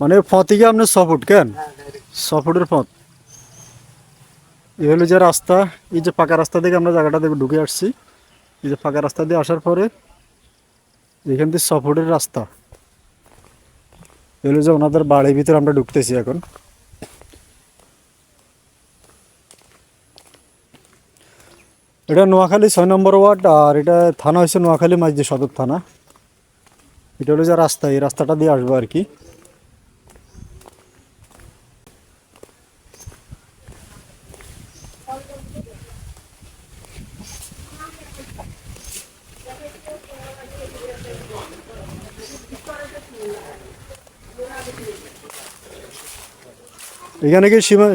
মানে ফতি কি আপনার ছ ফুট কেন? ছ ফুটের পথ। এই হলো যে রাস্তা এই যে পাকা রাস্তা থেকে আমরা জায়গাটা থেকে ঢুকে আসছি। এই যে পাকা রাস্তা দিয়ে আসার পরে এখান থেকে ছ ফুটের রাস্তা। এই হলো যে ওনাদের বাড়ির ভিতরে আমরা ঢুকতেছি এখন। এটা নোয়াখালী ছয় নম্বর ওয়ার্ড আর এটা থানা হচ্ছে নোয়াখালী মাঝদি সদর থানা। এটা হলো যে রাস্তা এই রাস্তাটা দিয়ে আসব আর কি। এখানে কি সীমা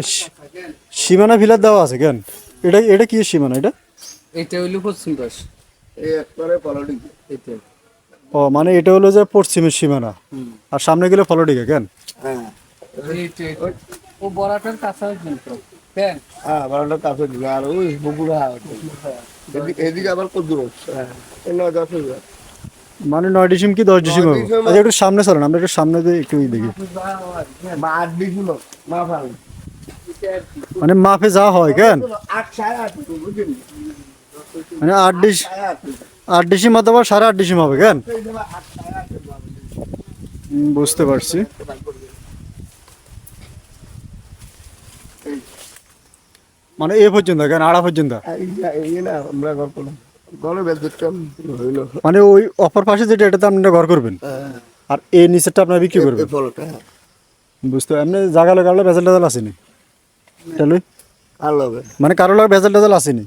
সীমানা ফিলার দেওয়া আছে কেন? এটা এটা কি সীমানা এটা? এটা হইল পশ্চিম পাশ। এই একবারে এটা ও মানে এটা হলো যে পশ্চিমের সীমানা। আর সামনে গেলে ফলডিকে কেন? হ্যাঁ। ও বড়াটার কাছে কিন্তু কেন? হ্যাঁ বারোটা কাছে আর ওই বগুড়া এদিকে এদিকে আবার কত দূর হচ্ছে। হ্যাঁ। এই নয় দশ হাজার মানে নয় ডিসিম কি দশ ডিসিম হবে? আচ্ছা একটু সামনে চলেন আমরা একটু সামনে দিয়ে একটু দেখি। মানে মাপে যা হয় কেন? মানে আট ডিস আট ডিসিম অথবা সাড়ে আট ডিসিম হবে কেন? বুঝতে পারছি। মানে এ পর্যন্ত কেন? আড়া পর্যন্ত? আমরা গল্প মানে ওই অপর পাশে যেটা এটাতে আপনারা ঘর করবেন? আর এই নিচেরটা আপনারা বিক্রি করবেন? এই বুঝতে এমনি জায়গা লাগালে ভেজাল টেজাল আসেনি। তাহলে মানে কারও লাগে ভেজাল টেজাল আসেনি।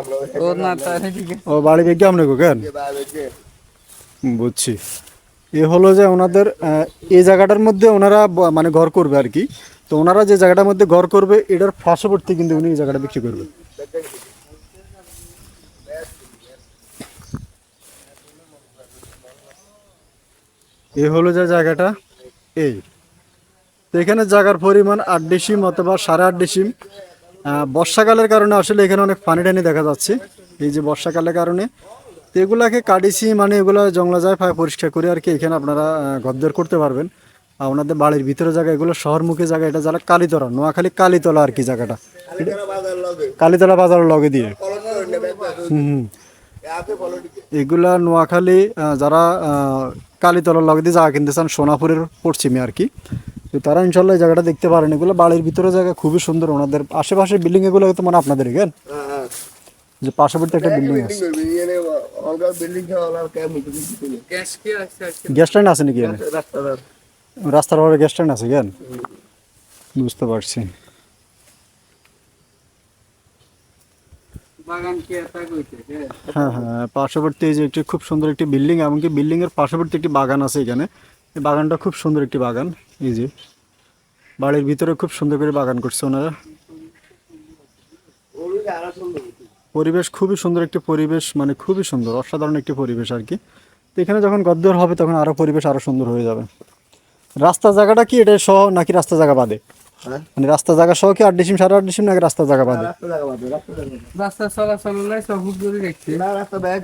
আমরা ও বাড়ি বেগে আপনি কেন? বুঝছি। এ হলো যে ওনাদের এই জায়গাটার মধ্যে ওনারা মানে ঘর করবে আর কি। তো ওনারা যে জায়গাটার মধ্যে ঘর করবে এটার পার্শ্ববর্তী কিন্তু উনি এই জায়গাটা বিক্রি করবে। এই হলো যে জায়গাটা, এই। এখানে জায়গার পরিমাণ আট ডিসিম অথবা সাড়ে আট ডিসিম। বর্ষাকালের কারণে আসলে এখানে অনেক পানি টানি দেখা যাচ্ছে, এই যে বর্ষাকালের কারণে। তো এগুলাকে কাটিছি মানে এগুলো জংলা যায় ফায় পরিষ্কার করে আর কি এখানে আপনারা গদ্দর করতে পারবেন। আপনাদের বাড়ির ভিতরে জায়গা, এগুলো শহরমুখী জায়গা, এটা যারা কালীতলা, নোয়াখালী কালীতলা আর কি জায়গাটা। বাজার কালীতলা বাজারের লগে দিয়ে। হুম এগুলা নোয়াখালী যারা কালীতলার লগে দিয়ে জায়গা কিনতে চান সোনাপুরের পশ্চিমে আর কি। তো তারা ইনশাল্লাহ এই জায়গাটা দেখতে পারেন। এগুলো বাড়ির ভিতরে জায়গা খুবই সুন্দর। ওনাদের আশেপাশে বিল্ডিং এগুলো তো মানে আপনাদের কেন? হ্যাঁ হ্যাঁ। যে পাশাপাশি একটা বিল্ডিং আছে। গ্যাস স্ট্যান্ড আছে নাকি রাস্তার পরে গ্যাস স্ট্যান্ড আছে কেন? বুঝতে পারছি বাগান কি এটা কইতে হ্যাঁ। হ্যাঁ হ্যাঁ পার্শ্ববর্তী এই যে একটি খুব সুন্দর একটি বিল্ডিং, এমনকি বিল্ডিং এর পার্শ্ববর্তী একটি বাগান আছে এখানে। এই বাগানটা খুব সুন্দর একটি বাগান, এই যে। বাড়ির ভিতরে খুব সুন্দর করে বাগান করছে ওনারা। পরিবেশ খুবই সুন্দর একটি পরিবেশ মানে খুবই সুন্দর, অসাধারণ একটি পরিবেশ আর কি। তো এখানে যখন গদ্দর হবে, তখন আরও পরিবেশ আরও সুন্দর হয়ে যাবে। রাস্তা জায়গাটা কি এটা সহ নাকি রাস্তা জায়গা বাদে? হ্যাঁ মানে রাস্তা জায়গা সহ কি আট ডিসিম সাড়ে আট ডিসিম নাকি রাস্তা জায়গা বাদে রাস্তা জায়গা বাদে রাস্তা জায়গা চলাচল নাই সব করে দেখছি। না রাস্তা ব্যাগ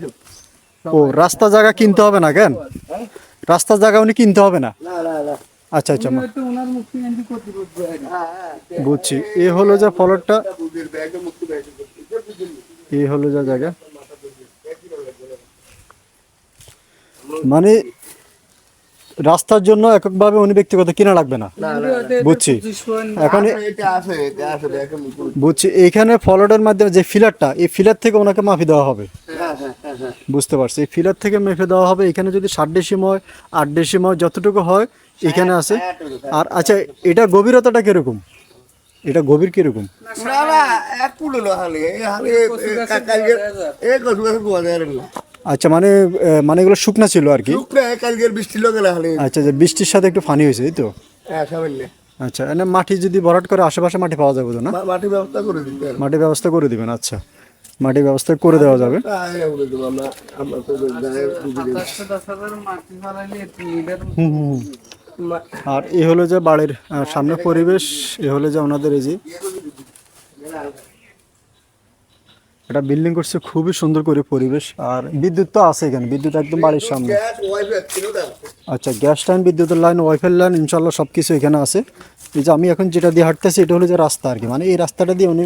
ও রাস্তা জায়গা কিনতে হবে না কেন? রাস্তা জায়গা উনি কিনতে হবে না? না না না। আচ্ছা আচ্ছা হ্যাঁ হ্যাঁ বুঝছি। এ হলো যে ফলকটা বুঝির ব্যাগে মুক্তি ব্যাগে এই হলো যা জায়গা। মানে রাস্তার জন্য এককভাবে উনি ব্যক্তিগত কিনা লাগবে না। বুঝছি। এখন এটা আছে এটা আছে ব্যাগে মুক্তি বুঝছি। এইখানে ফলটের মাধ্যমে যে ফিলারটা এই ফিলার থেকে ওনাকে মাফি দেওয়া হবে। হ্যাঁ হ্যাঁ হ্যাঁ বুঝতে পারছি। এই ফিলার থেকে মেপে দেওয়া হবে। এখানে যদি ষাট ডেসিম হয় আট ডেসিম হয় যতটুকু হয় এখানে আছে। আর আচ্ছা এটা গভীরতাটা কীরকম? এটা গভীর কীরকম? না না এক না হালে হালে কালকে এই আচ্ছা মানে মানে এগুলো শুকনা ছিল আর কি? কালকের বৃষ্টি লোকে না আচ্ছা যে বৃষ্টির সাথে একটু ফানি হয়েছে এই তো? হ্যাঁ সামান্য। আচ্ছা মানে মাটি যদি ভরাট করে আশেপাশে মাটি পাওয়া যাবে তো না? মা- মাটির ব্যবস্থা করে হবে। মাটির ব্যবস্থা করে দিবেন আচ্ছা। মাটির ব্যবস্থা করে দেওয়া যাবে। মাটি হুম। মা- আর এ হলো যে বাড়ির সামনে পরিবেশ এ হলো যে ওনাদের এই যে এটা বিল্ডিং করছে খুবই সুন্দর করে পরিবেশ আর বিদ্যুৎ তো আছে এখানে বিদ্যুৎ একদম বাড়ির সামনে। আচ্ছা গ্যাস লাইন বিদ্যুতের লাইন ওয়াইফাই লাইন ইনশাল্লাহ সব কিছু এখানে আছে। এই যে আমি এখন যেটা দিয়ে হাঁটতেছি এটা হলো যে রাস্তা আর কি। মানে এই রাস্তাটা দিয়ে উনি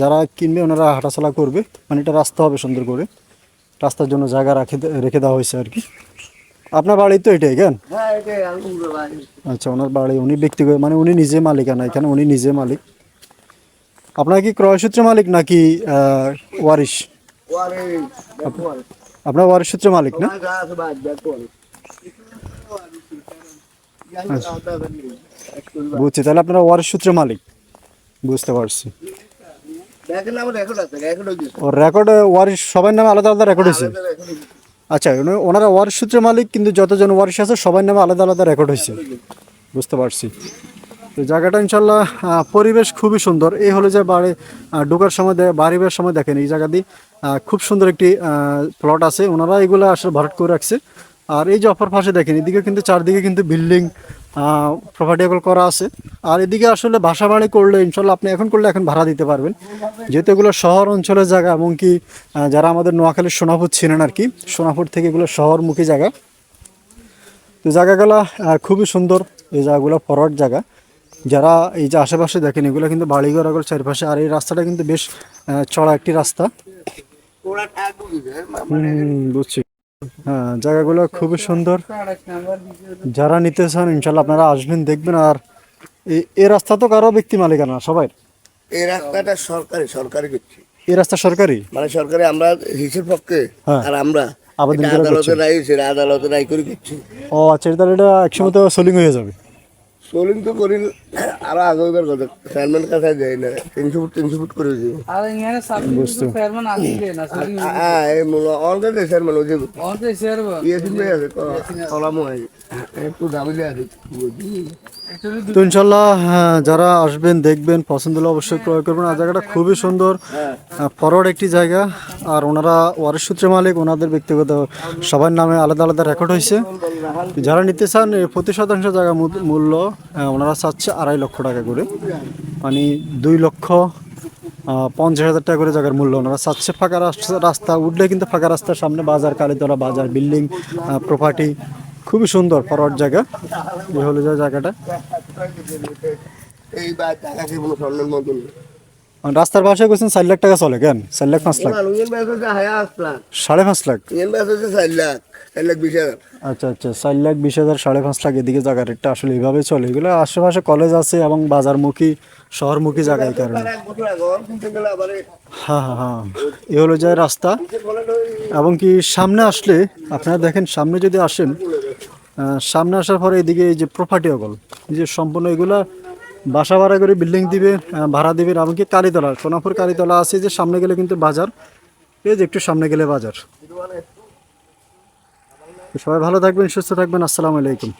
যারা কিনবে ওনারা হাঁটাচলা করবে। মানে এটা রাস্তা হবে সুন্দর করে। রাস্তার জন্য জায়গা রাখে রেখে দেওয়া হয়েছে আর কি। আপনার বাড়ি তো এটাই কেন? হ্যাঁ আচ্ছা ওনার বাড়ি উনি ব্যক্তিগত মানে উনি নিজে মালিকানা এখানে উনি নিজে মালিক। আপনার কি ক্রয়সূত্রে মালিক নাকি ওয়ারিশ? আপনার ওয়ারিশ সূত্রে মালিক না? আর বুঝছি, তাহলে আপনারা ওয়ারিশ সূত্রে মালিক। বুঝতে পারছি। রেকর্ড ওয়ারিশ, সবার নামে আলাদা আলাদা রেকর্ড হয়েছে? আচ্ছা ওনারা ওয়ারিশ সূত্রে মালিক, কিন্তু যতজন ওয়ারিশ আছে, সবার নামে আলাদা আলাদা রেকর্ড হয়েছে। বুঝতে পারছি। তো জায়গাটা ইনশাল্লাহ পরিবেশ খুবই সুন্দর। এই হলো যে বাড়ি ঢোকার সময় দে- বাড়ি বের সময় দেখেন এই জায়গা দিয়ে। খুব সুন্দর একটি প্লট আছে। ওনারা এগুলো আসলে ভরাট করে রাখছে। আর এই যে অপর পাশে দেখেন এদিকে কিন্তু চারদিকে কিন্তু বিল্ডিং প্রপার্টিবল করা আছে। আর এদিকে আসলে বাসা বাড়ি করলে ইনশাল্লাহ আপনি এখন করলে এখন ভাড়া দিতে পারবেন। যেহেতু এগুলো শহর অঞ্চলের জায়গা এমনকি আহ, যারা আমাদের নোয়াখালীর সোনাপুর ছিলেন আর কি সোনাপুর থেকে এগুলো শহরমুখী জায়গা। তো জায়গাগুলো খুবই সুন্দর। এই জায়গাগুলো ফরওয়ার্ড জায়গা। যারা এই যে আশেপাশে দেখেন এগুলো কিন্তু বাড়িঘর এগুলো চারপাশে আর এই রাস্তাটা কিন্তু বেশ চড়া একটি রাস্তা। বুঝিছে। হ্যাঁ জায়গাগুলো খুবই সুন্দর। যারা নিতে চান ইনশাল্লাহ আপনারা আসবেন দেখবেন। আর এই- রাস্তা তো কারও ব্যক্তি মালিকানা সবাই? এই রাস্তাটা সরকারি সরকারি করছি এই রাস্তা সরকারি? মানে সরকারি আমরা হিসের পক্ষে হ্যাঁ। আর আমরা আবেদন করে আদালতে রায় আদালতে রায় করে করছি ও আচ্ছা তাহলে এটা একসময় তো সোলিং হয়ে যাবে। সোলিং তো করি আরও আগেকার কথা। চেয়ারম্যান কাছে যাই না তিনশো ফুট তিনশো ফুট করে দিই আর এখানে সাবজেক্ট ফেয়ারম্যান আসবে না হ্যাঁ এই মূল অনলাইন চেয়ারম্যান ওই যে অন্তে চেয়ারম্যান ইয়ে সিমে আছে কলামও আছে। একটু দাবিলে আছে। অ্যাকচুয়ালি তো ইনশাল্লাহ হ্যাঁ, যারা আসবেন দেখবেন পছন্দ হলে অবশ্যই ক্রয় করবেন। আর জায়গাটা খুবই সুন্দর। ফরওয়ার্ড একটি জায়গা। আর ওনারা ওয়ারিশ সূত্রে মালিক ওনাদের ব্যক্তিগত সবার নামে আলাদা আলাদা রেকর্ড হয়েছে। যারা নিতে চান প্রতি শতাংশ জায়গা মূল্য ওনারা চাচ্ছে আড়াই লক্ষ টাকা করে। মানে দুই লক্ষ পঞ্চাশ হাজার টাকা করে জায়গার মূল্য ওনারা চাচ্ছে। ফাঁকা রাস্তা রাস্তা উঠলে কিন্তু ফাঁকা রাস্তার সামনে বাজার কালীতলা বাজার বিল্ডিং প্রপার্টি খুবই সুন্দর ফরওয়ার্ড জায়গা। এই হলো যে জায়গাটা। এই বা টাকা কি কোনো স্বর্ণের মতন রাস্তার পাশে বলছেন চার লাখ টাকা চলে কেন? চার লাখ পাঁচ লাখ। হায়া সাড়ে পাঁচ লাখ? আচ্ছা আচ্ছা চার লাখ বিশ হাজার সাড়ে পাঁচ লাখ এদিকে জায়গা রেটটা আসলে এইভাবে চলে। এগুলো আশেপাশে কলেজ আছে এবং বাজারমুখী শহরমুখী জায়গায় এই কারণে। এই হ্যাঁ হ্যাঁ হ্যাঁ এ হলো যায় রাস্তা। এবং কি সামনে আসলে আপনারা দেখেন সামনে যদি আসেন সামনে আসার পরে এদিকে এই যে প্রপার্টি অগল এই যে সম্পূর্ণ এগুলা বাসা ভাড়া করে বিল্ডিং দিবে ভাড়া দিবে এমনকি কালীতলা, সোনাপুর কালীতলা আছে যে সামনে গেলে কিন্তু বাজার। এই যে একটু সামনে গেলে বাজার। সবাই ভালো থাকবেন, সুস্থ থাকবেন, আসসালামু আলাইকুম।